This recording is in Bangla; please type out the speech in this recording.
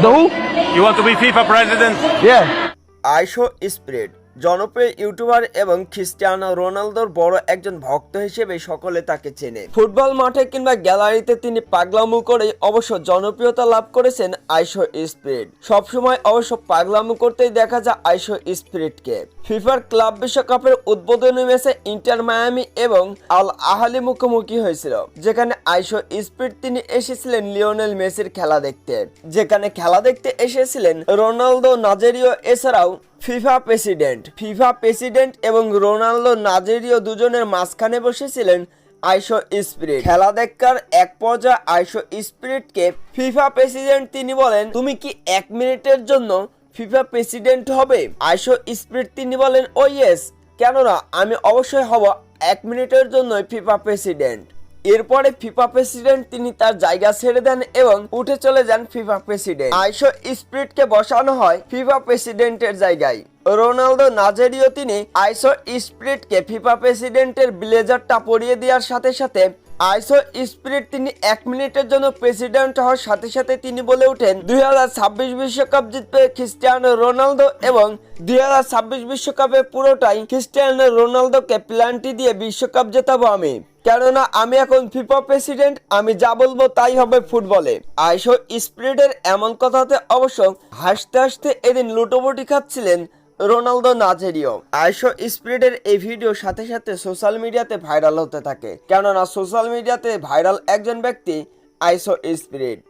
The who? You want to be FIFA president? Yeah. I show spirit. জনপ্রিয় ইউটিউবার এবং খ্রিস্টিয়ানো রোনালদোর বড় একজন ভক্ত হিসেবে সকলে তাকে চেনে। ফুটবল মাঠে কিংবা গ্যালারিতে তিনি পাগলামু করে অবশ্য জনপ্রিয়তা লাভ করেছেন আইশো স্পিরিট। সবসময় অবশ্য পাগলামু করতেই দেখা যায় আইশো স্পিরিটকে। ফিফার ক্লাব বিশ্বকাপের উদ্বোধনী ম্যাচে ইন্টার মায়ামি এবং আল আহালি মুখোমুখি হয়েছিল, যেখানে আইশো স্পিরিট তিনি এসেছিলেন লিওনেল মেসির খেলা দেখতে। যেখানে খেলা দেখতে এসেছিলেন রোনালদো, নাজেরিও, এছাড়াও ফিফা প্রেসিডেন্ট। ফিফা প্রেসিডেন্ট এবং রোনাল্ডো নাজেরিও দুজনের মাঝখানে বসেছিলেন আইশো স্পিরিট। খেলা দেখার এক পর্যায়ে আইশো স্পিরিটকে ফিফা প্রেসিডেন্ট তিনি বলেন, তুমি কি এক মিনিটের জন্য ফিফা প্রেসিডেন্ট হবে? আইশো স্পিরিট তিনি বলেন, ও ইয়েস। কেননা, আমি অবশ্যই হব এক মিনিটের জন্য ফিফা প্রেসিডেন্ট। এরপরে ফিফা প্রেসিডেন্ট তিনি তার জায়গা ছেড়ে দেন এবং উঠে চলে যান ফিফা প্রেসিডেন্ট। আইসো স্পিরিটকে বসানো হয় ফিফা প্রেসিডেন্টের জায়গায়। রোনালদো নাজেরিও তিনি আইসো স্পিরিটকে ফিফা প্রেসিডেন্টের ব্লেজারটা পরিয়ে দেওয়ার সাথে সাথে আইসো স্পিরিট তিনি এক মিনিটের জন্য প্রেসিডেন্ট হওয়ার সাথে সাথে তিনি বলে ওঠেন, দুই বিশ্বকাপ জিতবে খ্রিস্টিয়ানো রোনালদো এবং দুই বিশ্বকাপে পুরোটাই খ্রিস্টিয়ানো রোনালদোকে প্ল্যানটি দিয়ে বিশ্বকাপ জেতাবো আমি। কেননা আমি এখন ফিফা প্রেসিডেন্ট, আমি যা বলব তাই হবে ফুটবলে। আইসো স্পিরিটের এমন কথাতে অবশ্য হাসতে হাসতে এদিন লুটোপুটি খাচ্ছিলেন রোনালদো নাজেরিও। আইশো স্পিরিটের এই ভিডিও সাথে সাথে সোশ্যাল মিডিয়াতে ভাইরাল হতে থাকে। কেননা সোশ্যাল মিডিয়াতে ভাইরাল একজন ব্যক্তি আইসো স্পিরিট।